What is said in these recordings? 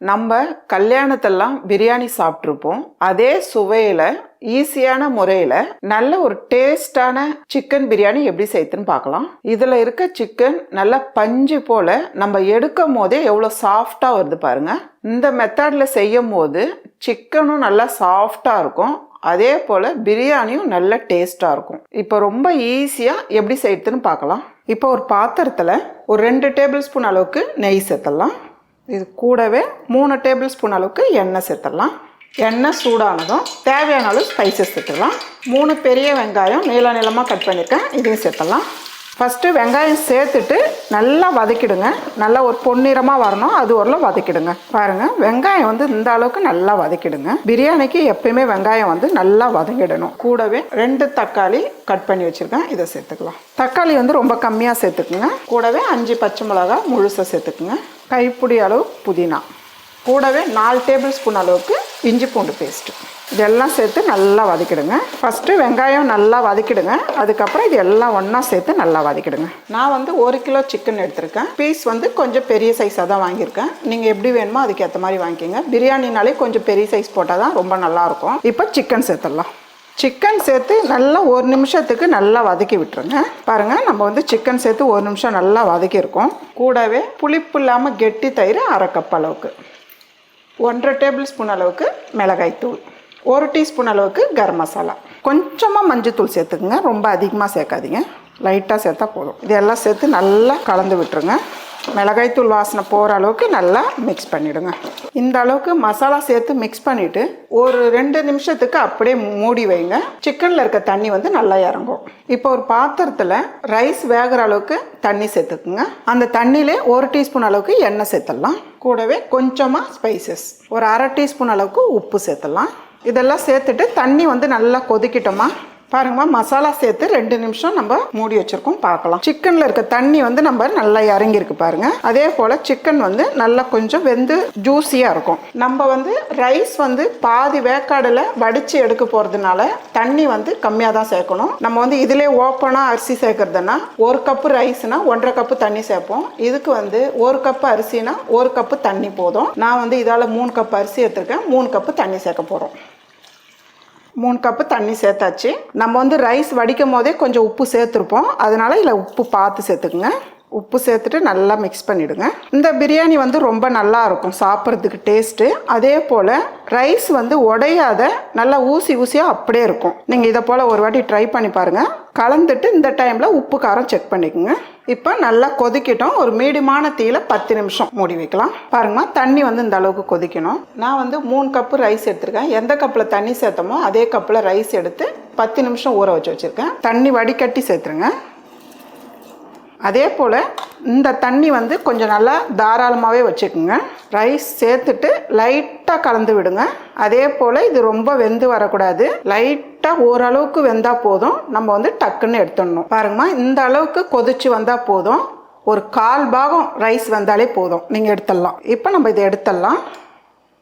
நம்ம கல்யாணத்தெல்லாம் பிரியாணி சாப்பிட்ருப்போம் அதே சுவையில் ஈஸியான முறையில் நல்ல ஒரு டேஸ்டான சிக்கன் பிரியாணி எப்படி செய்யுதுன்னு பார்க்கலாம். இதில் இருக்க சிக்கன் நல்லா பஞ்சு போல் நம்ம எடுக்கும் போதே எவ்வளோ சாஃப்டாக வருது பாருங்கள் இந்த மெத்தடில் செய்யும் போது சிக்கனும் நல்லா சாஃப்டாக இருக்கும். அதே போல் பிரியாணியும் நல்ல டேஸ்ட்டாக இருக்கும். இப்போ ரொம்ப ஈஸியாக எப்படி செய்யுதுன்னு பார்க்கலாம். இப்போ ஒரு பாத்திரத்தில் ஒரு ரெண்டு டேபிள் ஸ்பூன் அளவுக்கு நெய் சேர்த்தலாம் இது கூடவே மூணு டேபிள் ஸ்பூன் அளவுக்கு எண்ணெய் சேர்த்துடலாம். எண்ணெய் சூடானதும் தேவையான அளவு ஸ்பைசஸ் சேர்த்துடலாம். மூணு பெரிய வெங்காயம் நீள நீளமாக கட் பண்ணியிருக்கேன். இதையும் சேர்த்துடலாம். ஃபஸ்ட்டு வெங்காயம் சேர்த்துட்டு நல்லா வதக்கிடுங்க. நல்லா ஒரு பொன்னிறமாக வரணும். அது வரலாம் வதக்கிடுங்க. பாருங்கள் வெங்காயம் வந்து இந்த அளவுக்கு நல்லா வதக்கிடுங்க. பிரியாணிக்கு எப்பயுமே வெங்காயம் வந்து நல்லா வதங்கிடணும். கூடவே ரெண்டு தக்காளி கட் பண்ணி வச்சுருக்கேன். இதை சேர்த்துக்கலாம். தக்காளி வந்து ரொம்ப கம்மியாக சேர்த்துக்குங்க. கூடவே அஞ்சு பச்சை மிளகா முழுசாக சேர்த்துக்குங்க. கைப்பிடி அளவு புதினா. கூடவே நாலு டேபிள் ஸ்பூன் அளவுக்கு இஞ்சி பூண்டு பேஸ்ட்டு இதெல்லாம் சேர்த்து நல்லா வதக்கிடுங்க. ஃபஸ்ட்டு வெங்காயம் நல்லா வதக்கிடுங்க. அதுக்கப்புறம் இது எல்லாம் ஒன்றா சேர்த்து நல்லா வதக்கிடுங்க. நான் வந்து ஒரு கிலோ சிக்கன் எடுத்திருக்கேன். பீஸ் வந்து கொஞ்சம் பெரிய சைஸாக தான் வாங்கியிருக்கேன். நீங்கள் எப்படி வேணுமோ அதுக்கேற்ற மாதிரி வாங்கிக்கோங்க. பிரியாணினாலே கொஞ்சம் பெரிய சைஸ் போட்டால் தான் ரொம்ப நல்லாயிருக்கும் இப்போ சிக்கன் சேர்த்துடலாம். சிக்கன் சேர்த்து நல்லா ஒரு நிமிஷத்துக்கு நல்லா வதக்கி விட்டுருங்க. பாருங்கள் நம்ம வந்து சிக்கன் சேர்த்து ஒரு நிமிஷம் நல்லா வதக்கியிருக்கோம். கூடவே புளிப்பு இல்லாமல் கெட்டி தயிர் அரை கப் அளவுக்கு. ஒன்றரை டேபிள் ஸ்பூன் அளவுக்கு மிளகாய்த்தூள் ஒரு டீஸ்பூன் அளவுக்கு கரம் மசாலா. கொஞ்சமாக மஞ்சத்தூள் சேர்த்துக்குங்க. ரொம்ப அதிகமாக சேர்க்காதீங்க. லைட்டாக சேர்த்தா போதும். இதெல்லாம் சேர்த்து நல்லா கலந்து விட்டுருங்க. மிளகாய்த்தூள் வாசனை போகிற அளவுக்கு நல்லா மிக்ஸ் பண்ணிவிடுங்க இந்த அளவுக்கு மசாலா சேர்த்து மிக்ஸ் பண்ணிவிட்டு ஒரு ரெண்டு நிமிஷத்துக்கு அப்படியே மூடி வைங்க. சிக்கனில் இருக்க தண்ணி வந்து நல்லா இறங்கும். இப்போ ஒரு பாத்திரத்தில் ரைஸ் வேகிற அளவுக்கு தண்ணி சேர்த்துக்குங்க. அந்த தண்ணியிலே ஒரு டீஸ்பூன் அளவுக்கு எண்ணெய் சேர்த்துடலாம். கூடவே கொஞ்சமாக ஸ்பைசஸ் ஒரு அரை டீஸ்பூன் அளவுக்கு உப்பு சேர்த்துடலாம். இதெல்லாம் சேர்த்துட்டு தண்ணி வந்து நல்லா கொதிக்கிட்டோமா? பாருங்கம்மா மசாலா சேர்த்து ரெண்டு நிமிஷம் நம்ம மூடி வச்சிருக்கோம் பார்க்கலாம். சிக்கனில் இருக்க தண்ணி வந்து நம்ம நல்லா இறங்கியிருக்கு பாருங்க. அதே போல் சிக்கன் வந்து நல்லா கொஞ்சம் வெந்து ஜூஸியாக இருக்கும். நம்ம வந்து ரைஸ் வந்து பாதி வேக்காடில் வடித்து எடுக்க போகிறதுனால தண்ணி வந்து கம்மியாக தான் சேர்க்கணும். நம்ம வந்து இதிலே ஓப்பனாக அரிசி சேர்க்கறதுனா ஒரு கப்பு ரைஸ்னா ஒன்றரை கப்பு தண்ணி சேர்ப்போம். இதுக்கு வந்து ஒரு கப்பு அரிசினா ஒரு கப்பு தண்ணி போதும். நான் வந்து இதால் மூணு கப் அரிசி எடுத்திருக்கேன். மூணு கப்பு தண்ணி சேர்க்க போகிறோம் மூணு கப்பு தண்ணி சேர்த்தாச்சு. நம்ம வந்து ரைஸ் வடிக்கும் போதே கொஞ்சம் உப்பு சேர்த்துருப்போம். அதனால இதில் உப்பு பார்த்து சேர்த்துக்குங்க. உப்பு சேர்த்துட்டு நல்லா மிக்ஸ் பண்ணிவிடுங்க இந்த பிரியாணி வந்து ரொம்ப நல்லா இருக்கும் சாப்பிட்றதுக்கு டேஸ்ட்டு அதே போல் ரைஸ் வந்து உடையாத நல்லா ஊசி ஊசியாக அப்படியே இருக்கும். நீங்கள் இதை போல் ஒரு வாட்டி ட்ரை பண்ணி பாருங்கள் கலந்துட்டு இந்த டைமில் உப்பு காரம் செக் பண்ணிக்கோங்க. இப்போ நல்லா கொதிக்கட்டும். ஒரு மீடியமான தீயில பத்து நிமிஷம் மூடி வைக்கலாம். பாருங்கம்மா தண்ணி வந்து இந்த அளவுக்கு கொதிக்கணும். நான் வந்து மூணு கப்பு ரைஸ் எடுத்திருக்கேன். எந்த கப்பில் தண்ணி சேர்த்தமோ அதே கப்பில் ரைஸ் எடுத்து பத்து நிமிஷம் ஊற வச்சு வச்சுருக்கேன். தண்ணி வடிகட்டி சேர்த்துருங்க. அதே போல் இந்த தண்ணி வந்து கொஞ்சம் நல்லா தாராளமாகவே வச்சுக்கோங்க. ரைஸ் சேர்த்துட்டு லைட்டாக கலந்து விடுங்க. அதே போல் இது ரொம்ப வெந்து வரக்கூடாது. லைட்டாக ஓரளவுக்கு வெந்தால் போதும். நம்ம வந்து டக்குன்னு எடுத்துடணும். பாருங்கம்மா இந்த அளவுக்கு கொதிச்சு வந்தால் போதும். ஒரு கால் பாகம் ரைஸ் வந்தாலே போதும். நீங்கள் எடுத்துடலாம். இப்போ நம்ம இதை எடுத்துடலாம்.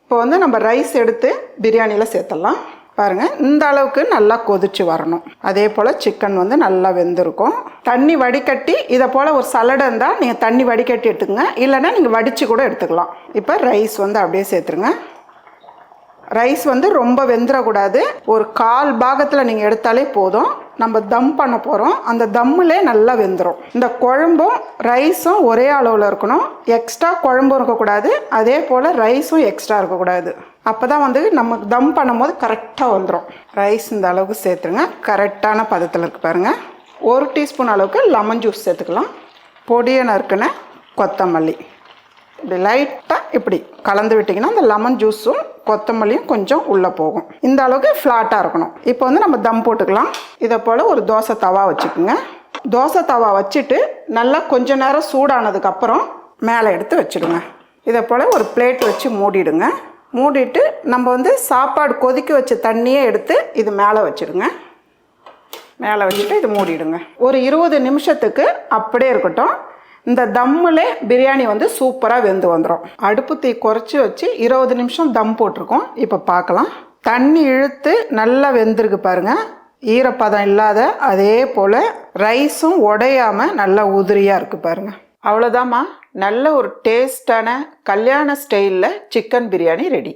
இப்போ வந்து நம்ம ரைஸ் எடுத்து பிரியாணியில் சேர்த்துடலாம். பாருங்கள் இந்த அளவுக்கு நல்லா கொதிச்சு வரணும். அதே போல் சிக்கன் வந்து நல்லா வெந்திருக்கும். தண்ணி வடிகட்டி இதை போல் ஒரு சலடு இருந்தால் நீங்கள் தண்ணி வடிகட்டி எடுத்துக்கங்க. இல்லைன்னா நீங்கள் வடித்து கூட எடுத்துக்கலாம். இப்போ ரைஸ் வந்து அப்படியே சேர்த்துருங்க. ரைஸ் வந்து ரொம்ப வெந்துடக்கூடாது ஒரு கால் பாகத்தில் நீங்கள் எடுத்தாலே போதும். நம்ம தம் பண்ண போகிறோம் அந்த தம்மிலே நல்லா வெந்துடும் இந்த குழம்பும் ரைஸும் ஒரே அளவில் இருக்கணும். எக்ஸ்ட்ரா குழம்பும் இருக்கக்கூடாது. அதே போல் ரைஸும் எக்ஸ்ட்ரா இருக்கக்கூடாது. அப்போ தான் வந்து நம்ம தம் பண்ணும்போது கரெக்டாக வந்துடும் ரைஸ் இந்த அளவுக்கு சேர்த்துருங்க. கரெக்டான பதத்தில் இருக்கு பாருங்கள் ஒரு டீஸ்பூன் அளவுக்கு லெமன் ஜூஸ் சேர்த்துக்கலாம். பொடியை நறுக்குன கொத்தமல்லி. இப்படி லைட்டாக இப்படி கலந்து விட்டிங்கன்னா அந்த லெமன் ஜூஸும் கொத்தமல்லியும் கொஞ்சம் உள்ளே போகும். இந்த அளவுக்கு ஃப்ளாட்டாக இருக்கணும். இப்போ வந்து நம்ம தம் போட்டுக்கலாம். இதை போல் ஒரு தோசை தவா வச்சுக்கோங்க. தோசை தவா வச்சுட்டு நல்லா கொஞ்ச நேரம் சூடானதுக்கப்புறம் மேலே எடுத்து வச்சுடுங்க. இதை போல் ஒரு பிளேட் வச்சு மூடிடுங்க. மூடிட்டு நம்ம வந்து சாப்பாடு கொதிக்க வச்ச தண்ணியே எடுத்து இது மேலே வச்சுடுங்க. மேலே வச்சுட்டு இது மூடிடுங்க. ஒரு இருபது நிமிஷத்துக்கு அப்படியே இருக்கட்டும். இந்த தம்மில் பிரியாணி வந்து சூப்பராக வெந்து வந்துடும் அடுப்பு தீ குறைச்சி வச்சு இருபது நிமிஷம் தம் போட்டிருக்கோம். இப்போ பார்க்கலாம் தண்ணி இழுத்து நல்லா வெந்திருக்கு பாருங்கள் ஈரப்பதம் இல்லாத அதே போல் ரைஸும் உடையாமல் நல்லா உதிரியாக இருக்குது பாருங்கள் அவ்வளோதாம்மா நல்ல ஒரு டேஸ்டான கல்யாண ஸ்டைலில் சிக்கன் பிரியாணி ரெடி.